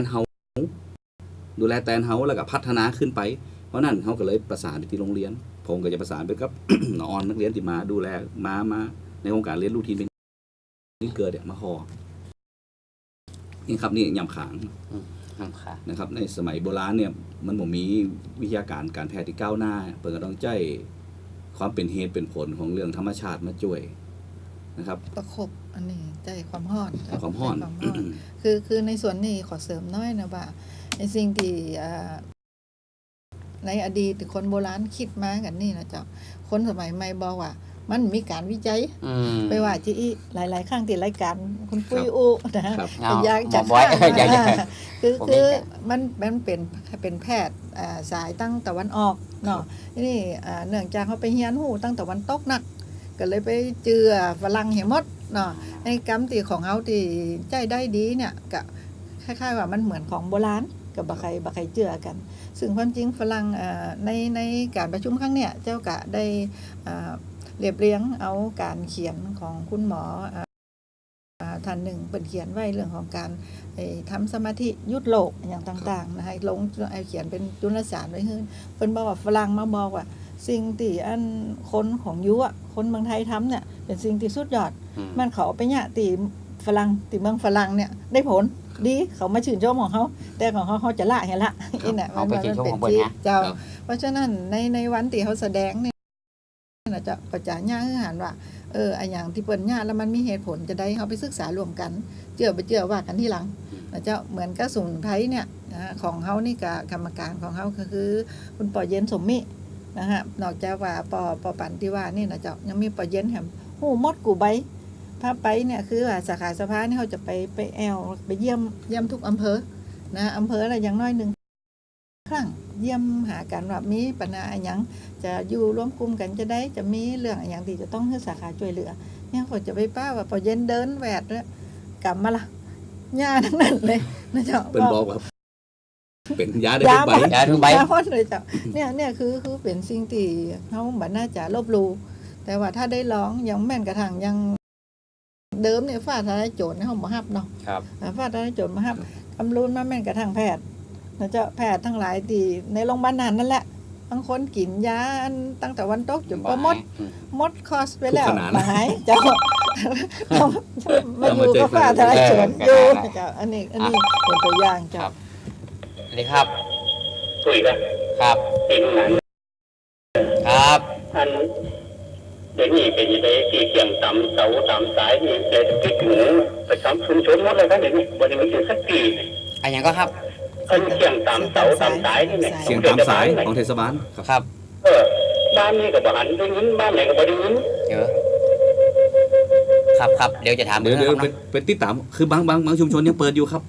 นเฮาดูแลแตนเฮาแล้วก็พัฒนาขึ้นไป เพราะนั่นเขาก็เลยประสานไปที่โรงเรียน ผมก็จะประสานไปกับน้องออนนักเรียนที่มาดูแลมามาในโครงการเรียนรู้ทีมเป็นเกิดเนี่ยมาหอนี่ครับนี่ยำขางอืมค่ะนะครับ ในสมัยโบราณเนี่ย มันบ่มีวิทยาการการแพทย์ที่ก้าวหน้า เปิดก็ต้องใจความเป็นเหตุเป็นผลของเรื่องธรรมชาติมาช่วย นะครับ ประคบอันนี้ใจความห้อนความห้อนใจความห้อน คือคือในส่วนนี้ขอเสริมน้อยนะว่าในสิ่งที่อ่าในอดีตคนโบราณคิดมากันนี่นะเจ้าคนสมัยใหม่บอกว่า มันมีการวิจัยอืมไปว่าที่อีหลายๆครั้งที่รายการคุณปุ้ยอุนะฮะครับเอาอยากหมจะอไว้ข้ามอยากจะอ่าคือผมคือเห็นแต่มันมันเป็นเป็นแพทย์อ่าสายตั้งตะวันออกเนาะนี่อ่าเนื่องจากเขาไปเฮียนหูตั้งตะวันตกนัก ก็เลยไปเจือฝรั่งเหี่ยหมดเนาะในกรรมตีของเขาที่ใจได้ดีเนี่ยก็คล้ายๆว่ามันเหมือนของโบราณกับบะไคบะไคเจือกัน ซึ่งความจริงฝรั่งในในการประชุมครั้งเนี้ยเจ้ากะได้เรียบเรียงเอาการเขียนของคุณหมออ่าอ่าท่านหนึ่งเป็นเขียนไว้เรื่องของการไอ้ทำสมาธิยุดโลกอย่างต่างๆนะให้ลงเขียนเป็นจุลสารไว้ให้นเพิ่นบอกว่าฝรั่งมาบอกว่า สิ่งที่อันคนของยุอะคนเมืองไทยทำเนี่ย เป็นสิ่งที่สุดยอดอืมมันเขาเอาไปเนี่ยตีฝรั่งตีเมืองฝรั่งเนี่ยได้ผลดีเขามาชื่นชมของเขา แต่ของเขาเขาจะละเห็นละนี่แหละเอาไปชื่นชมของเพิ่นที่นะเจ้าครับเพราะฉะนั้นในในวันที่เขาแสดงเนี่ยนะจะประจานญาให้หันว่าเออไออย่างที่เปิดญาแล้วมันมีเหตุผลจะได้เขาไปศึกษารวมกัน เจือไปเจือว่ากันที่หลังนะเจ้าเหมือนกับสมุนไพรเนี่ยนะของเขานี่กับกรรมการของเขาก็คือ คุณปอเย็นสมมิ นะฮะนอกจากว่าปอปอปันที่ว่านี่นะเจ้ายังมีปอเย็นแถมหูมดกูใบพาไปเนี่ยคือว่าสาขาสภานี่เขาจะไปไปแอลไปเยี่ยมเยี่ยมทุกอำเภอนะอำเภอละไรอย่างน้อยหนึ่งครั้งเยี่ยมหากันว่ามีปัญหาอะไรหยังจะอยู่ร่วมกลุ่มกันจะได้จะมีเรื่องอย่างที่จะต้องให้สาขาช่วยเหลือเนี่ยเขาจะไปป้าว่าปอเย็นเดินแหวดแล้วกลับมาละหญ้าทั้งนั้นเลยนะเจ้าเป็นบอกว่า เป็นยาได้ยาทุกใบบ้ายาทุกใบยาพ่นเลยจ้ะเนี่ยเนี่ยคือคือเป็นสิ่งที่เขาบัน่าจะลบหลูแต่ว่าถ้าได้ร้องยังแม่นกระทั่งยังเดิมเนี่ยฟาดทลายโจรในห้องมหับเนาะครับอ่าฟาดทลายโจรมหับคำรูนมาแม่นกระทั่งแพทย์นะเจ้าแพทย์ทั้งหลายที่ในโรงพยาบาลนั้นนั่นแหละบางคนกินยาอันตั้งแต่วันตกจนก็หมดอืมหมดคอร์สไปแล้วทุกขนาดหายเจ้ามาอยู่ก็ฟาดทลายโจรอยู่เจ้าอันนี้อันนี้เป็นตัวอย่างเจ้าส วัสดีครับคุยกันครับที่ไหนครับอันเดี๋ยวนี้เป็นไปที่เขียงตำเสาตำสายนี่เศรษฐกิจหมูประจำชุมชนหมดเลยครับเดี๋ยวนี้วันนี้มันอยู่สักทีอันยังก็ครับอันเขียงตำเสาตำสายนี่เนี่ยเสียงตามสายของเทศบาลครับครับเออบ้านนี้ก็บ่หันได้ยินบ้านไหนก็บ่ได้ยินเดี๋ยวครับครับเดี๋ยวจะถามเดี๋ยวเดี๋เดี๋ยวเป็นเป็นติดตามคือบางบางบางชุมชนยังเปิดอยู่ครับ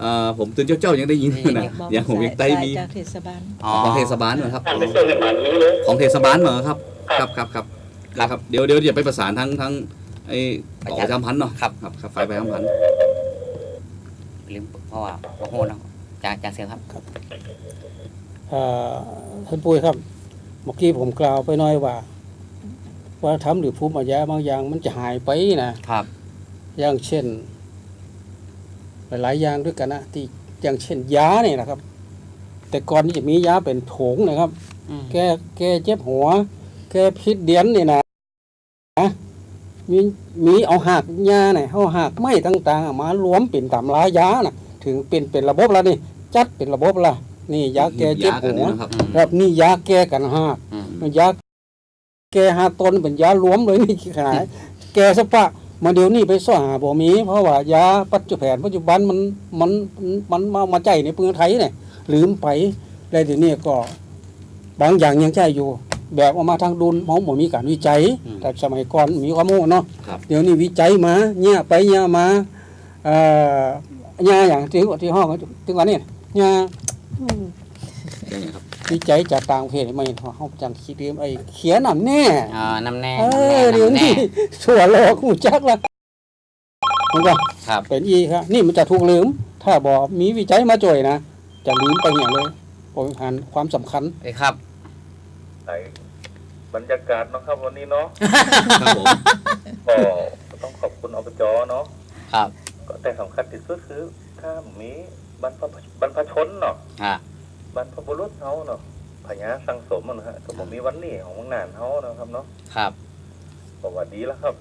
เอ่อผมตื่นเจ้าเจ้ายังได้ยินนะอย่างผมยังได้มีจากเทศบาลอ๋อของเทศบาลเหรอครับท่านไปส่งในบ้านนี้เลยของเทศบาลเหรอครับ ครับครับครับครับเดี๋ยวเดี๋ยวจะไปประสานทั้งทั้งไอ้ต่อประจำพันธ์เนาะครับครับครับฝ่ายประจำพันธ์ลืมเพราะว่าโอ้โหเนาะจางจางเสียงครับเอ่อท่านปุ้ยครับเมื่อกี้ผมกล่าวไปหน้อยว่าว่าทำหรือภูมิปัญญาบางอย่างมันจะหายไปนะครับ อย่างเช่น หลายๆอย่างด้วยกันนะที่อย่างเช่นยาเนี่ยนะครับ แต่ก่อนนี่จะมียาเป็นโถงนะครับอืมแก้แก้เจ็บหัว แก้พิษเดียนนี่นะมีมีเอาหักยาเนี่ยเอาหักไม้ต่างๆ มารวมเป็นตำรายานะถึงเป็นเป็นระบบแล้วนี่จัดเป็นระบบละนี่ยาแก้เจ็บยากันหัวเนี่ยนะครับอืมครับนี่ยาแก้กันหักอืมมันยาแก้หาตนเป็นยารวมเลยนี่ขนาดแก้สปะ มาเดี๋ยวนี้ไปซ่อหาบ่มี เพราะว่ายาปัจจุบันปัจจุบันมันมันมันมามาใจในเมืองไทยเนี่ยลืมไปแล้วเดี๋ยวนี้ก็ บางอย่างยังใช้อยู่ แบบเอามาทางดุลมองบ่มีการวิจัยอืมแต่สมัยก่อนมีความโม่เนาะครับเดี๋ยวนี้วิจัยมาเนี่ยไปเนี่ยมาเอ่อเนี่ยอย่างที่ที่ห้องถึงวันนี้เนี่ยอืม ยังไงครับวิจัยจากต่างประเทศไม่เห็นว่าเขาจังคิดเรียมไอ้เขียนนำแน่อ่าน้ำแน่เอน้ำแน่อเดี๋ยวน้ำแน่นี้ชั่วโลกหูจักละมันก็ครับเป็นอีครับ นี่มันจะถูกลืม ถ้าบอกมีวิจัยมาจ่วยนะจะลืมไปอย่างเลยบริหารความสำคัญเอ้ยครับไหนบรรยากาศเนาะครับวันนี้เนาะครับผมก็ต้องขอบคุณอบจเนาะครับ ก็แต่สำคัญที่สุดคือถ้ามีบรรพบรรพชนเนาะอ่า บรรพบุรุษเขาเนาะพญาสังสมอะนะฮะก็บ่มีวันนี้ของเมืองนานเขานะครับเนาะครับก็ว่าดีแล้วครับ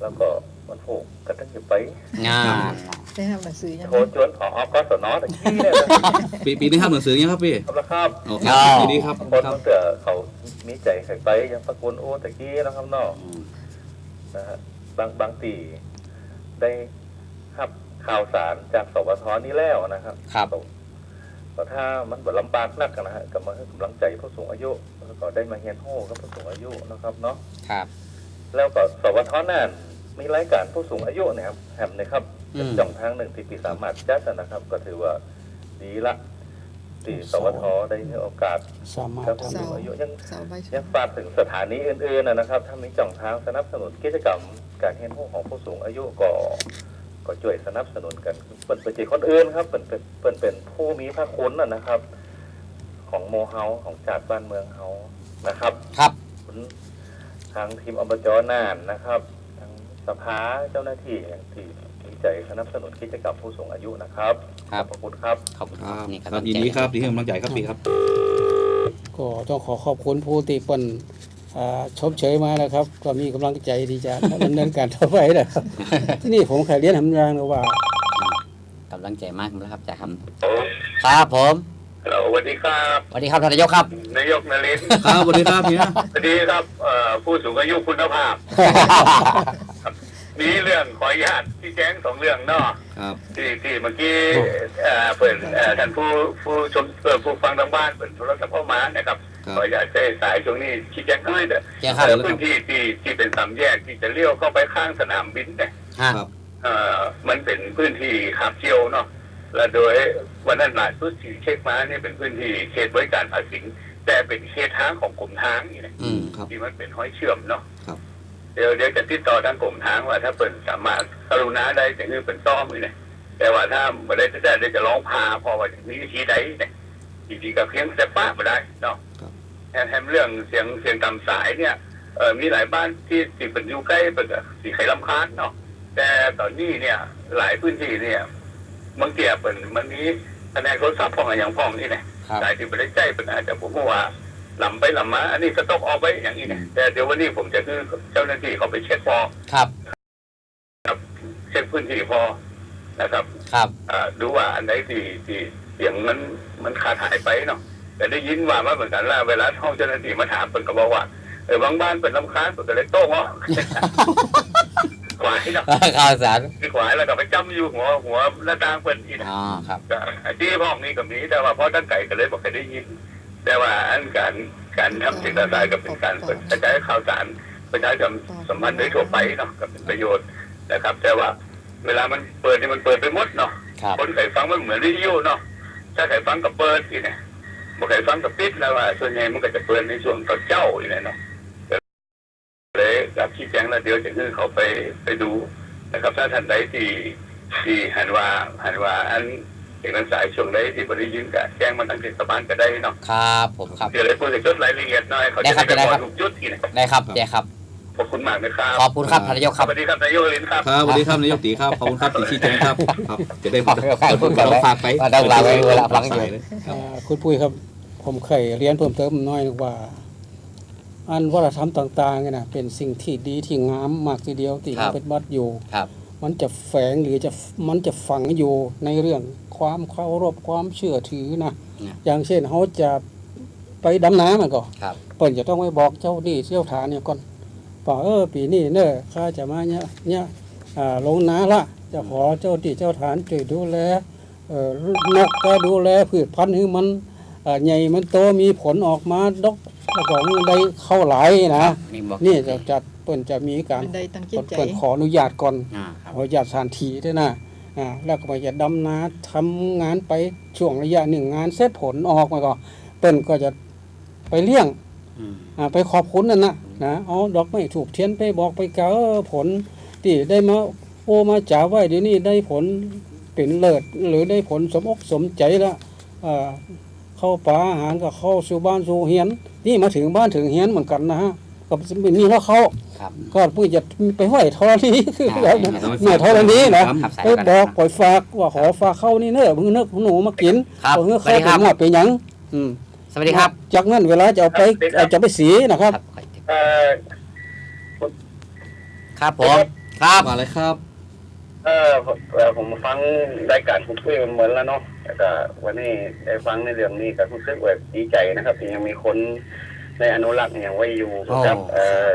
แล้วก็มันผูกกันตั้งจะไปงานได้ทำหนังสือยังโทรจวนผอก็สนอตะกี้เนี่ยนะปีปีนี้ทำหนังสือยังครับพี่ครับแล้วครับโอเคครับปีนี้ครับคนครับมันเตือเขามีใจใครไปยังประกุลโอ้ตะกี้นะครับเนาะอืมนะฮะบางบางตีได้รับข่าวสารจากสวทนี้แล้วนะครับครับ ก็ถ้ามันบ่ลำบากนักนะฮะก็มาให้กำลังใจผู้สูงอายุแล้วก็ได้มาเฮียนโฮกับผู้สูงอายุนะครับเนาะครับ แล้วก็สวทนั่นมีรายการผู้สูงอายุเนะครับแหมนะครับอืเป็นมจ่องทางหนึ่งที่ปีสามารถจัดนะครับ ก็ถือว่าดีละที่สวทได้ให้โอกาสสามารถกับผู้ทำสูงอายุยังเสาใบชยังฝากถึงสถานีอื่นๆนะนะครับ ถ้ามีจ่องทางสนับสนุนกิจกรรมการเฮียนโฮของผู้สูงอายุก็ ก็ช่วยสนับสนุนกันเป็นเป็นจิตคนอื่นครับเป็นเป็นเป็นเป็นผู้มีพระคุณนะนะครับ ของโมเฮาของชาติบ้านเมืองเฮานะครับครับคุณทางทีมอบจน่านนะครับ ทางสภาเจ้าหน้าที่ที่มีใจสนับสนุนกิจกรรมผู้สูงอายุนะครับครับขอบคุณครับขอบคุณคครัรับบนี่ครับยินดีครับที่ให้กำลังใจครับพี่ครับ ก็ต้องขอขอบคุณผู้ที่เป็นอ่า ชมเชยมานะครับ ก็มีกำลังใจที่จะดำเนินการต่อไปนะครับ ที่นี่ผมเคยเรียนทำงานนะว่ากำลังใจมากแล้วครับจ่าครับครับผมฮัลโหลสวัสดีครับสวัสดีครับท่านนายกครับ นายกนรินทร์ครับสวัสดีครับพี่นะสวัสดีครับเอ่อผู้สูงอายุคุณภาพมีเรื่องขออนุญาตที่แจ้งสองเรื่องเนาะครับที่ที่เมื่อกี้เอ่อเปิดเอ่อท่านผู้ผู้ชมเอ่อผู้ฟังทางบ้านเปิดโทรศัพท์เข้ามานะครับครับ ขออนุญาตใช้สายช่วงนี้ชี้แจงให้เด้อแจ้งครับเอ่อพื้นที่ที่ที่เป็นสามแยกที่จะเลี้ยวเข้าไปข้างสนามบินเนี่ยฮะครับ เอ่อมันเป็นพื้นที่ขาบเชียวเนาะและโดยวันนั้นล่าสุดที่เช็คมาเนี่ยเป็นพื้นที่เขตบริการภาษีแต่เป็นเขตทางของกรมทางนี่นะ อืมครับ ที่มันเป็นห้อยเชื่อมเนาะครับ เดี๋ยวเดี๋ยวจะติดต่อทางกรมทางว่าถ้าเป็นสามารถกรุณาได้จะคือเป็นซ่อมนี่นะแต่ว่าถ้าไม่ได้จะได้จะร้องพาเพอว่าอย่างนี้ทีใดเนี่ยจริงๆก็เพียงแต่ป้าไม่ได้เนาะครับ แทนเรื่องเสียงเสียงตามสายเนี่ยเออมีหลายบ้านที่ที่เป็นอยู่ใกล้เป็นสีไข่ลำคาญเนาะแต่ตอนนี้เนี่ยหลายพื้นที่เนี่ยบางเกียเป็นมันมีคะแนนโทรศัพท์พองอะไรอย่างพองนี่เนี่ยครับหลายที่ไม่ได้ใจเป็นอาจจะผมว่าลำไปลำมา อันนี้สต็อกเอาไว้อย่างนี้เนี่ยแต่เดี๋ยววันนี้ผมจะคือเจ้าหน้าที่เขาไปเช็คพอครับเช็คพื้นที่พอนะครับ ครับอ่าดูว่าอันไหนที่ที่เสียงมันมันขาดหายไปเนาะ แต่ได้ยินว่ามาเหมือนกันว่าเวลาห้องเจ้าหน้าที่มาถามเป็นก็บอกว่าเออบางบ้านเป็นลำคาญเป็นก็เลยโต้งว่าขวายเนาะข่าวสารคือขวายแล้วก็ไปจำอยู่หัวหัวหน้าต่างเป็นอีกนะอ๋อครับก็ที่ห้องนี้ก็มีแต่ว่าพอตั้งไก่ก็เลยบอกให้ได้ยิน แต่ว่าอันการการทำสิ่งต่างๆก็เป็นการเปิดกระจายข่าวสารประชาชนสัมพันธ์โดยทั่วไปเนาะก็เป็นประโยชน์นะครับ แต่ว่าเวลามันเปิดนี่มันเปิดไปหมดเนาะครับคนไข่ฟังมันเหมือนวิทยุเนาะถ้าไข่ฟังกับเปิดอีเนี่ย บ่ไข่ฟังกับปิดแล้วว่า ส่วนใหญ่มันก็จะเปิดในช่วงตอนเจ้าอีเนี่ยเนาะเลยกับชี้แจงแล้วเดี๋ยวจะขึ้นเขาไปไปดูนะครับถ้าท่านใดที่ที่หันว่าหันว่าอันเอกสารช่วงใดที่บริยินก็แจ้งมาทางเทศบาลก็ได้เนาะครับ ผมครับเดี๋ยวเลยพูดถึงจุดรายละเอียดหน่อยเขาจะได้ไปบอกทุกจุดทีนะได้ครับได้ครับ ขอบคุณมากนะครับขอบคุณครับท่านนายกสครับวัสดีครับนายโยลินครับครับสวัสดีครับนายกตีครับขอบคุณครับที่ชี้แจงครับครับจะได้ขอบคุณครับขอบคุณครับเราฝากไปว่าต้องลาไว้เวลาฟังอยู่อ่าคุณปุ้ยครับ ผมเคยเรียนเพิ่มเติมน้อยว่า อันวัฒนธรรมต่างๆเนี่ยนะเป็นสิ่งที่ดีที่งามมากทีเดียวที่ครับเป็นบัตอยู่ครับมันจะแฝงหรือจะมันจะฝังอยู่ในเรื่องความเคารพความเชื่อถือนะเนี่ยอย่างเช่นเขาจะไปดำน้ำมันก็ครับเปิ่นจะต้องไปบอกเจ้าหนี้เชี่ยวฐานเนี่ยก่อน ว่าเออปีนี้เนอะข้าจะมาเนี่ยเนี่ยอ่าลงน้าละจะขอเจ้าที่เจ้าฐานช่วยดูแลเอ่อนกก็ดูแลพืชพันธุ์ให้มันอ่าใหญ่มันโตมีผลออกมาดกแล้วก็มันได้เข้าหลายนะนี่บอกนี่จะจัดเปิ่นจะมีการมันได้ตั้งจิตใจเปิ่นขออนุญาตก่อนอ่าครับขออนุญาตสถานที่ด้วยนะอ่าแล้วก็มาจะดำนาทำงานไปช่วงระยะหนึ่งงานเสร็จผลออกมาก็เปิ้นก็จะไปเลี้ยงอืมอ่าไปขอบคุณนั่นนะ นะเอาดอกไม้ถูกเทียนไปบอกไปกล่าวเออผลที่ได้มาโอมาจ่าไว้เดี๋ยวนี้ได้ผลเป็นเลิศหรือได้ผลสมอกสมใจละอ่าเข้าป่าอาหารก็เข้าสู่บ้านสู่เฮียน นี่มาถึงบ้านถึงเฮียนเหมือนกันนะฮะก็มีแล้วเขาครับก็ปุ้ยจะไปห้อยธรณีคืออ่าแบบนั้นเนี่ยธรณีนะครับครับใส่ไปกันบอกนะปล่อยฝากว่าขอฝากเข้านี่เนอะมึงเนอะหนูมากินครับเอาเงือสวัสเข้าดีครับไปหมดไปหยังอืมสวัสดีครับ จากนั้นเวลาจะเอาไปเอาจะไปสีนะครับครับ เอ่อครับผม ครับ มาเลยครับ เออผมเอ่อผมฟังรายการคุณคุยเหมือนแล้วเนาะแต่ก็วันนี้ได้ฟังในเรื่องนี้ก็รู้สึกว่าดีใจนะครับที่ยังมีคนในอนุรักษ์ยังไว้อยู่กับโอ้เอ่อ